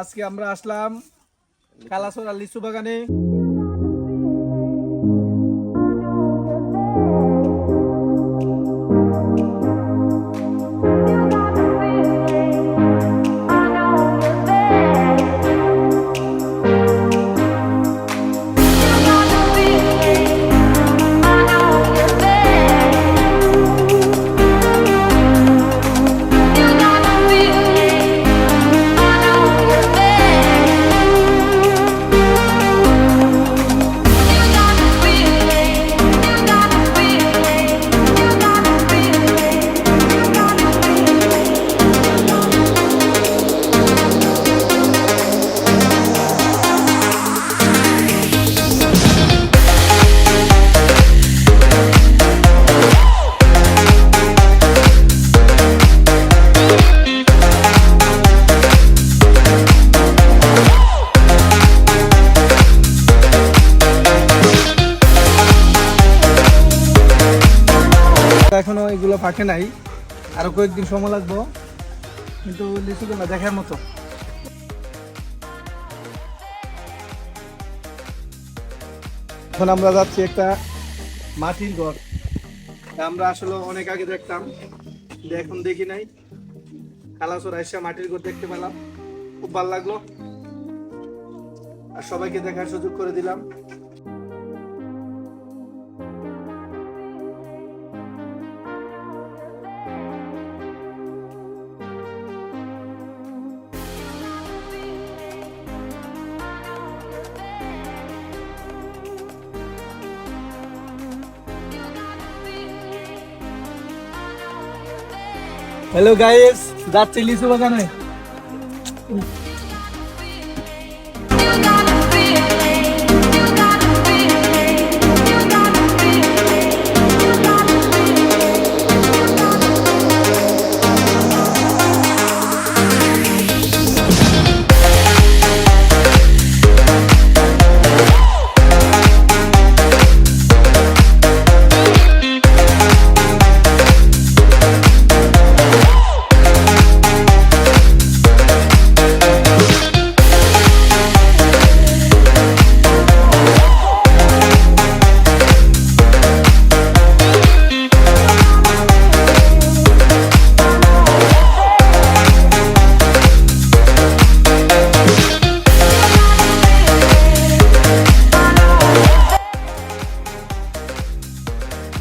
আজকে আমরা আসলাম কালাসোরা লিচু বাগানে। এখনও এগুলো ফাঁকে নাই। আরও কয়েকদিন সময় লাগবো। কিন্তু লিচুগুলো দেখার মতো। এখন আমরা যাচ্ছি একটা মাটির ঘর। আমরা আসলে অনেক আগে দেখতাম এখন দেখি নাই। কালাচর আইসা মাটির ঘর দেখতে পেলাম। খুব ভালো লাগল। আর সবাইকে দেখার সুযোগ করে দিলাম। হ্যালো গাইস যাচ্ছি লিচু বাগানে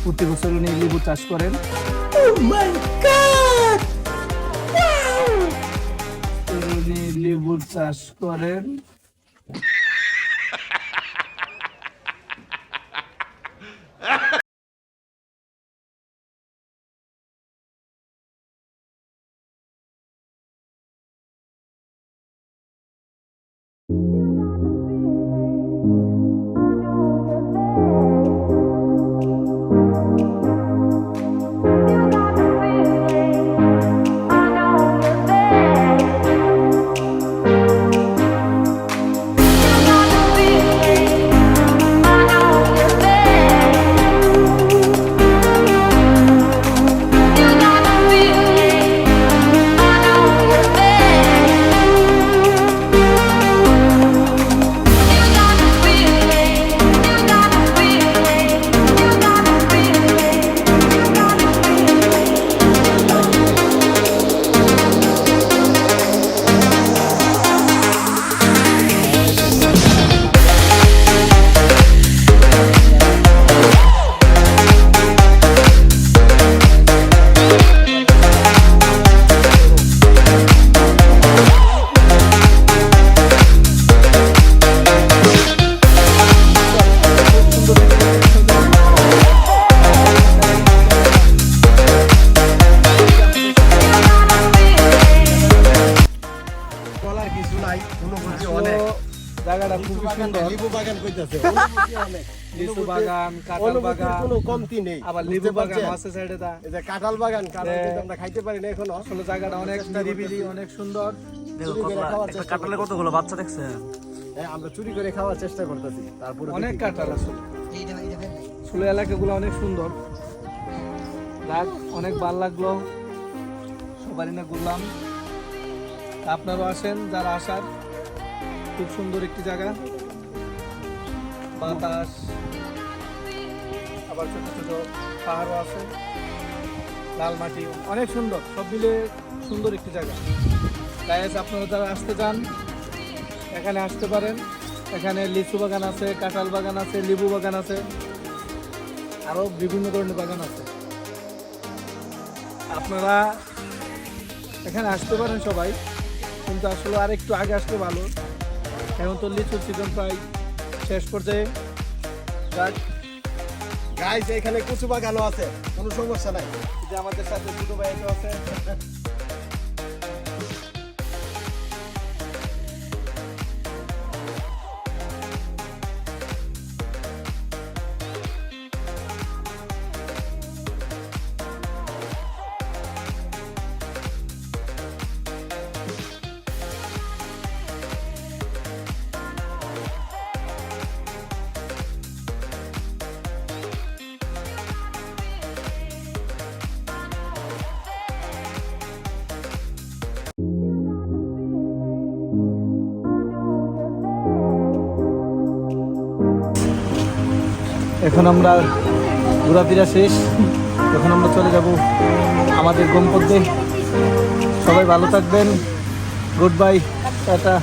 প্রতি বছর উনি লেবু চাষ করেন। উনি লেবুর চাষ করেন। কিছু নাই অনুভূতি অনেক। জায়গাটা খুবই সুন্দর। লিবু বাগান কইতাছে। লিচু বাগান কাঁঠাল বাগান। কোনো কমতি নেই। আবার বুঝতে বাগান আছে সাইডে এই যে কাঁঠাল বাগান কাঁঠাল আমরা খাইতে পারি না এখনও। আসলে জায়গাটা অনেক নিরিবিলি অনেক সুন্দর। দেখো কতগুলো বাচ্চা দেখছে হ্যাঁ, আমরা চুরি করে খাওয়ার চেষ্টা করতেছি। তারপরে অনেক কাঁঠাল আসলে আসলে এলাকাগুলো অনেক সুন্দর। যাক অনেক ভালো লাগল। সবারই না ঘুরলাম। আপনারাও আসেন, যারা আসার, খুব সুন্দর একটি জায়গা। বাতাস, আবার ছোট ছোট পাহাড়ও আছে, লাল মাটি, অনেক সুন্দর, সব মিলে সুন্দর একটি জায়গা। গায়েস আপনারা যারা আসতে চান, এখানে আসতে পারেন। এখানে লিচু বাগান আছে, কাঁঠাল বাগান আছে, লেবু বাগান আছে, আরও বিভিন্ন ধরনের বাগান আছে। আপনারা এখানে আসতে পারেন সবাই। কিন্তু আসলে আর একটু আগে আসলে ভালো। এখন তো লিচুর সিজন প্রায় শেষ পর্যায়ে। গাইস এখানে কচু বাগানও আছে, কোনো সমস্যা নাই। যে আমাদের সাথে দুটো ভাই আছে। এখন আমরা ঘোরাফেরা শেষ। এখন আমরা চলে যাব আমাদের গন্তব্যে। সবাই ভালো থাকবেন। Good bye tata.